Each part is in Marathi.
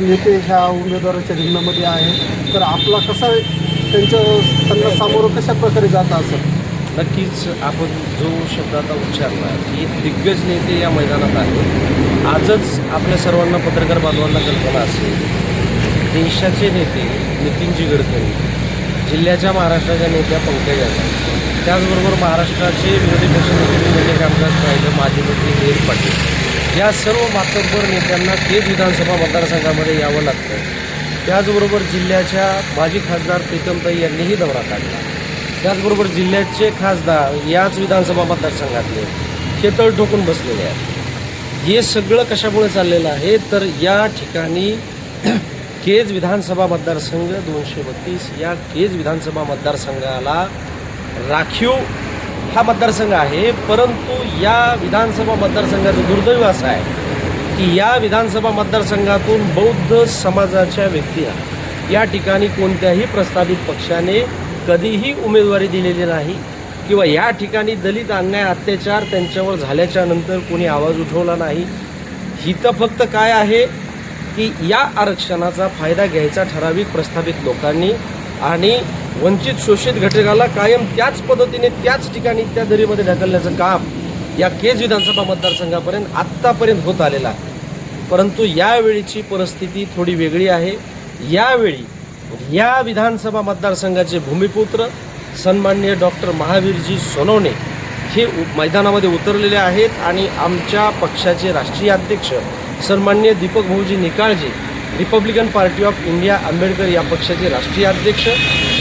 नेते ह्या उमेदवाराच्या रिंगणामध्ये आहे. तर आपला कसा त्यांच्या त्यांना सामोरं कशा प्रकारे जात असं नक्कीच आपण जो शब्द आता उच्चारला की दिग्गज नेते या मैदानात आहेत. आजच आपल्या सर्वांना पत्रकार बांधवांना कल्पना असेल. देशाचे नेते नितीनजी गडकरी जिल्ह्याच्या महाराष्ट्राच्या नेत्या पंकजा त्याचबरोबर महाराष्ट्राचे विरोधी पक्षनेते म्हणजे कामकाज पाहिलं माजी मंत्री जयंत पाटील. या सर्व मातब्बर नेत्यांना केज विधानसभा मतदारसंघामध्ये यावं लागतं. त्याचबरोबर जिल्ह्याच्या माजी खासदार प्रीतमताई यांनीही दौरा काढला. त्याचबरोबर जिल्ह्याचे खासदार याच विधानसभा मतदारसंघातले हे ठोकून बसलेले आहेत. हे सगळं कशामुळे चाललेलं आहे? तर या ठिकाणी केज विधानसभा मतदारसंघ दोनशे बत्तीस या केज विधानसभा मतदारसंघाला राखीव हा मतदारसंघ आहे परंतु या विधानसभा मतदारसंघाचं दुर्दैव असं आहे की या विधानसभा मतदारसंघातून बौद्ध समाजाच्या व्यक्तीला या ठिकाणी कोणत्याही प्रस्तावित पक्षाने कधीही उमेदवारी दिलेली नाही किंवा या ठिकाणी दलित अन्याय अत्याचार त्यांच्यावर झाल्याच्यानंतर कोणी आवाज उठवला नाही. हिथं फक्त काय आहे की या आरक्षणाचा फायदा घ्यायचा ठराविक प्रस्थापित लोकांनी आणि वंचित शोषित घटकाला कायम त्याच पद्धतीने त्याच ठिकाणी त्या दरीमध्ये ढकलण्याचं काम या केज विधानसभा मतदारसंघापर्यंत आत्तापर्यंत होत आलेलं आहे. परंतु यावेळीची परिस्थिती थोडी वेगळी आहे. यावेळी या विधानसभा मतदारसंघाचे भूमिपुत्र सन्मान्य डॉक्टर महावीरजी सोनवणे हे मैदानामध्ये उतरलेले आहेत आणि आमच्या पक्षाचे राष्ट्रीय अध्यक्ष सन्मान्य दीपक भाऊजी Nikalje republican party of India Ambedkar या पक्षाचे राष्ट्रीय अध्यक्ष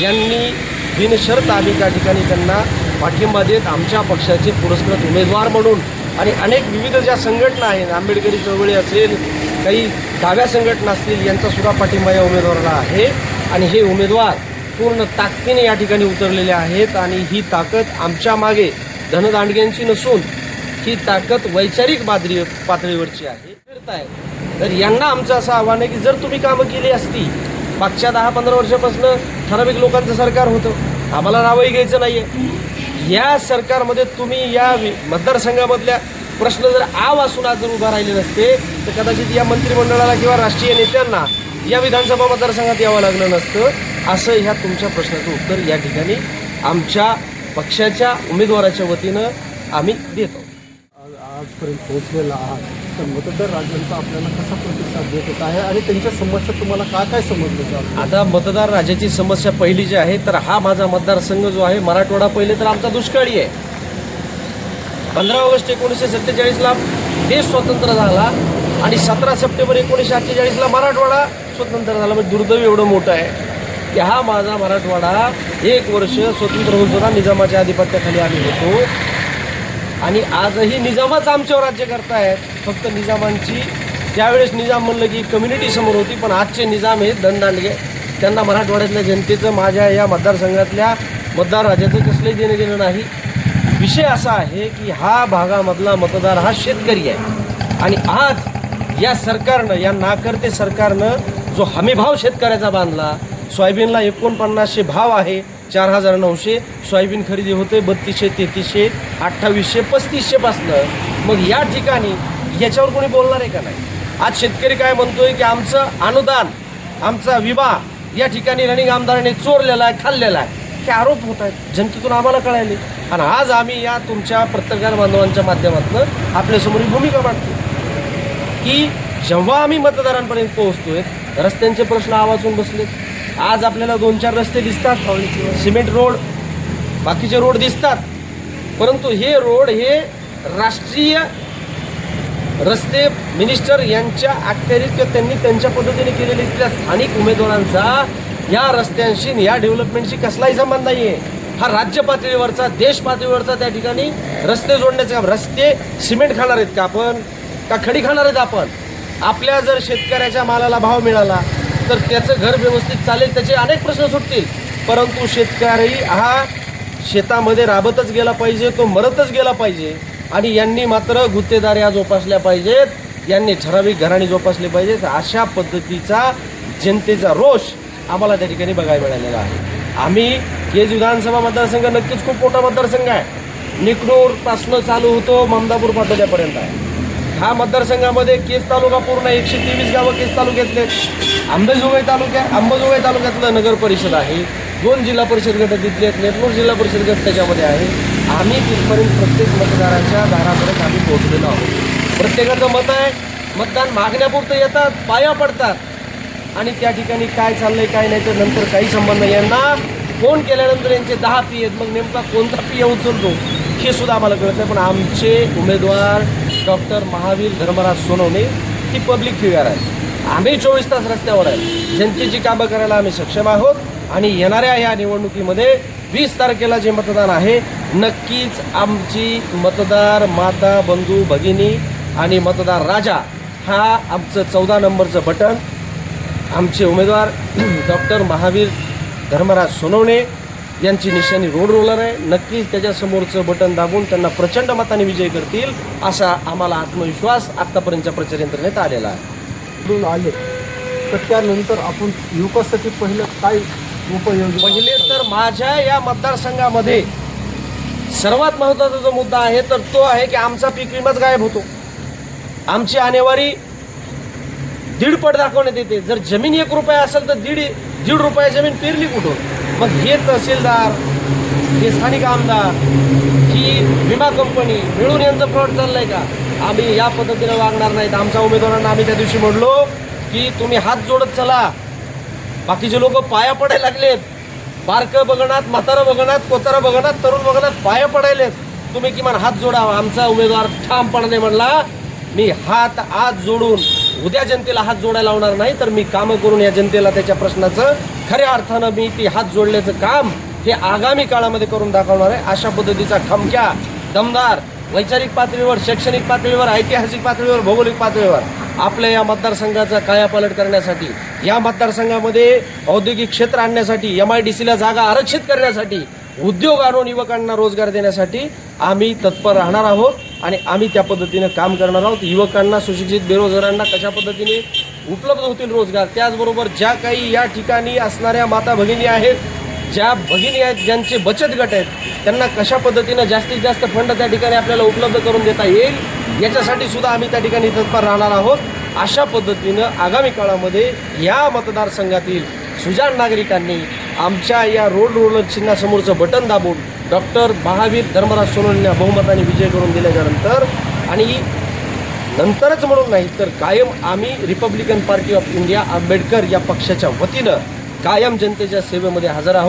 यांनी बिनशर्त आम्ही त्या ठिकाणी त्यांना पाठिंबा देत आमच्या पक्षाचे पुरस्कृत उमेदवार म्हणून आणि अनेक विविध ज्या संघटना आहेत आंबेडकरी चळवळी असेल काही डाव्या संघटना असतील यांचासुद्धा पाठिंबा या उमेदवाराला आहे. आणि हे उमेदवार पूर्ण ताकदीने या ठिकाणी उतरलेले आहेत आणि ही ताकद आमच्या मागे धनदांडग्यांची नसून ही ताकद वैचारिक पातळी पातळीवरची आहे. फिरताय तर यांना आमचं असं आव्हान आहे की जर तुम्ही कामं केली असती मागच्या दहा पंधरा वर्षापासून ठराविक लोकांचं सरकार होतं. आम्हाला नावही घ्यायचं नाही आहे या सरकारमध्ये तुम्ही या मतदारसंघामधल्या प्रश्न जर आ वासून आज जर उभा राहिले नसते तर कदाचित या मंत्रिमंडळाला किंवा राष्ट्रीय नेत्यांना या विधानसभा मतदारसंघात यावं लागलं नसतं. असं ह्या तुमच्या प्रश्नाचं उत्तर या ठिकाणी आमच्या पक्षाच्या उमेदवाराच्या वतीनं आम्ही देतो. आजपर्यंत पोहोचलेला आहात. तर मतदार राजांचा आपल्याला कसा प्रतिसाद देत होत आहे आणि त्यांच्या समस्या तुम्हाला काय काय समजलं आता मतदार राजाची समस्या पहिली जी आहे तर हा माझा मतदारसंघ जो आहे मराठवाडा पहिले तर आमचा दुष्काळी आहे. पंधरा ऑगस्ट एकोणीसशे सत्तेचाळीसला देश स्वतंत्र झाला आणि सतरा सप्टेंबर एकोणीसशे अठ्ठेचाळीसला मराठवाडा स्वतंत्र झाला. म्हणजे दुर्दैव एवढं मोठं आहे की हा माझा मराठवाडा एक वर्ष स्वतंत्र होऊन सुद्धा निजामाच्या आधिपत्याखाली आम्ही होतो. आणि आजही निजामच आमच्यावर राज्य करतायत. फक्त निजामांची त्यावेळेस निजाम म्हणलं की कम्युनिटी समोर होती पण आजचे निजाम हे दणदांडगे त्यांना मराठवाड्यातल्या जनतेचं माझ्या या मतदारसंघातल्या मतदार राजाचं कसलंही देणं गेलं नाही. विषय असा आहे की हा भागामधला मतदार हा शेतकरी आहे. आणि आज या सरकारनं या नाकर्ते सरकारनं जो हमीभाव शेतकऱ्याचा बांधला सोयाबीनला एकोणपन्नासशे भाव आहे चार हजार नऊशे सोयाबीन खरेदी होते बत्तीसशे तेहतीसशे अठ्ठावीसशे पस्तीसशेपासनं मग या ठिकाणी याच्यावर कोणी बोलणार आहे का नाही? आज शेतकरी काय म्हणतोय की आमचं अनुदान आमचा विमा या ठिकाणी रनिंग आमदाराने चोरलेला आहे खाल्लेला आहे. हे आरोप होत आहेत. जनतेतून आम्हाला कळायले. आणि आज आम्ही या तुमच्या पत्रकार बांधवांच्या माध्यमातून आपल्यासमोर ही भूमिका मांडतो की जेव्हा आम्ही मतदारांपर्यंत पोहोचतोय रस्त्यांचे प्रश्न आवाजून बसलेत. आज आपल्याला दोन चार रस्ते दिसतात. सिमेंट रोड बाकीचे रोड दिसतात. परंतु हे रोड हे राष्ट्रीय रस्ते मिनिस्टर यांच्या अखत्यारीत किंवा त्यांनी त्यांच्या पद्धतीने केलेले इथल्या स्थानिक उमेदवारांचा या रस्त्यांशी या डेव्हलपमेंटशी कसलाही संबंध नाही आहे हा राज्य पातळीवरचा देश पातळीवरचा त्या ठिकाणी रस्ते जोडण्याचं काम. रस्ते सिमेंट खाणार आहेत का आपण? का खडी खाणार आहेत आपण? आपल्या जर शेतकऱ्याच्या मालाला भाव मिळाला तर त्याचं घर व्यवस्थित चालेल त्याचे अनेक प्रश्न सुटतील. परंतु शेतकरी हा शेतामध्ये राबतच गेला पाहिजे तो मरतच गेला पाहिजे. आणि यांनी मात्र गुत्तेदाऱ्या जोपासल्या पाहिजेत. यांनी ठराविक घराणी जोपासले पाहिजेत. अशा पद्धतीचा जनतेचा रोष आम्हाला त्या ठिकाणी बघायला मिळालेला आहे. आम्ही केज विधानसभा मतदारसंघ नक्कीच खूप मोठा मतदारसंघ आहे. निकडूरपासनं चालू होतो ममदापूर पाटोद्यापर्यंत आहे. ह्या मतदारसंघामध्ये केस तालुका पूर्ण एकशे तेवीस गावं केस तालुक्यातले आहेत. अंबेजोगाई तालुक्या अंबाजोगाई तालुक्यातलं नगर परिषद आहे. दोन जिल्हा परिषद गट तिथले आहेत. नेटनूर जिल्हा परिषद गट त्याच्यामध्ये आहे. आम्ही तिथपर्यंत प्रत्येक मतदाराच्या दारापर्यंत आम्ही पोहोचलेलो आहोत. प्रत्येकाचं मत आहे मतदान मागण्यापुरतं येतात पाया पडतात. आणि त्या ठिकाणी काय चाललंय काय नाही तर नंतर काही संबंध यांना फोन केल्यानंतर यांचे दहा पी आहेत. मग नेमका कोणता पी उचलतो. हे सुद्धा आम्हाला कळत नाही पण आमचे उमेदवार डॉक्टर महावीर धर्मराज सोनवणे ही पब्लिक फिगर आहे आम्ही चोवीस तास रस्त्यावर आहे जनतेची कामं करायला आम्ही सक्षम आहोत आणि येणाऱ्या या निवडणुकीमध्ये वीस तारखेला जे मतदान आहे नक्कीच आमची मतदार माता बंधू भगिनी आणि मतदार राजा हा आमचं चौदा नंबरचं बटन. आमचे उमेदवार डॉक्टर महावीर धर्मराज सोनवणे यांची निशाणी रोड रोलर आहे. नक्कीच त्याच्यासमोरचं बटन दाबून त्यांना प्रचंड मताने विजय करतील असा आम्हाला आत्मविश्वास आत्तापर्यंतच्या प्रचार यंत्रणेत आलेला आहे. निवडून आले. तर त्यानंतर आपण युवकासाठी पहिलं काय उपयोगी पहिले तर माझ्या या मतदारसंघामध्ये सर्वात महत्त्वाचा जो मुद्दा आहे तर तो आहे की आमचा पीक विमाच गायब होतो. आमची आणेवारी दीडपट दाखवण्यात येते. जर जमीन एक रुपया असेल तर दीड दीड रुपया जमीन पेरली कुठून? मग हे तहसीलदार हे स्थानिक आमदार ही विमा कंपनी मिळून यांचं फ्रॉड चाललंय का? आम्ही या पद्धतीनं वागणार नाहीत. आमच्या उमेदवारांना आम्ही त्या दिवशी म्हणलो की तुम्ही हात जोडत चला. बाकीचे लोक पाया पडायला लागलेत. बारकं बघणार म्हातारं बघणार कोतारं बघणार तरुण बघणार पाया पडायलेत. तुम्ही किमान हात जोडावा आमचा उमेदवार ठामपणाने म्हणला मी हात आज जोडून उद्या जनतेला हात जोडायला लावणार नाही तर मी कामं करून या जनतेला त्याच्या प्रश्नाचं खऱ्या अर्थानं मी ती हात जोडल्याचं काम हे आगामी काळामध्ये करून दाखवणार आहे. अशा पद्धतीचा खमक्या दमदार वैचारिक पातळीवर शैक्षणिक पातळीवर ऐतिहासिक पातळीवर भौगोलिक पातळीवर आपल्या या मतदारसंघाचा कायापालट करण्यासाठी या मतदारसंघामध्ये औद्योगिक क्षेत्र आणण्यासाठी एम आय डी सीला जागा आरक्षित करण्यासाठी उद्योग आणून युवकांना रोजगार देण्यासाठी आम्ही तत्पर राहणार आहोत. आणि आम्ही त्या पद्धतीनं काम करणार आहोत. युवकांना सुशिक्षित बेरोजगारांना कशा पद्धतीने उपलब्ध होतील रोजगार? त्याचबरोबर ज्या काही या ठिकाणी असणाऱ्या माता भगिनी आहेत ज्या भगिनी आहेत ज्यांचे बचत गट आहेत त्यांना कशा पद्धतीनं जास्तीत जास्त फंड त्या ठिकाणी आपल्याला उपलब्ध करून देता येईल याच्यासाठी सुद्धा आम्ही त्या ठिकाणी तत्पर राहणार आहोत. अशा पद्धतीनं आगामी काळामध्ये या मतदारसंघातील सुजाण नागरिकांनी आमच्या या रोड रोलर चिन्हासमोरचं बटन दाबून डॉक्टर महावीर धर्मराज सोनवणेंना बहुमताने विजय करून दिल्याच्यानंतर आणि नंतरच म्हणून नाही तर कायम आम्ही republican party of India Ambedkar या पक्षाच्या वतीनं कायम जनतेच्या सेवेमध्ये हजर आहोत.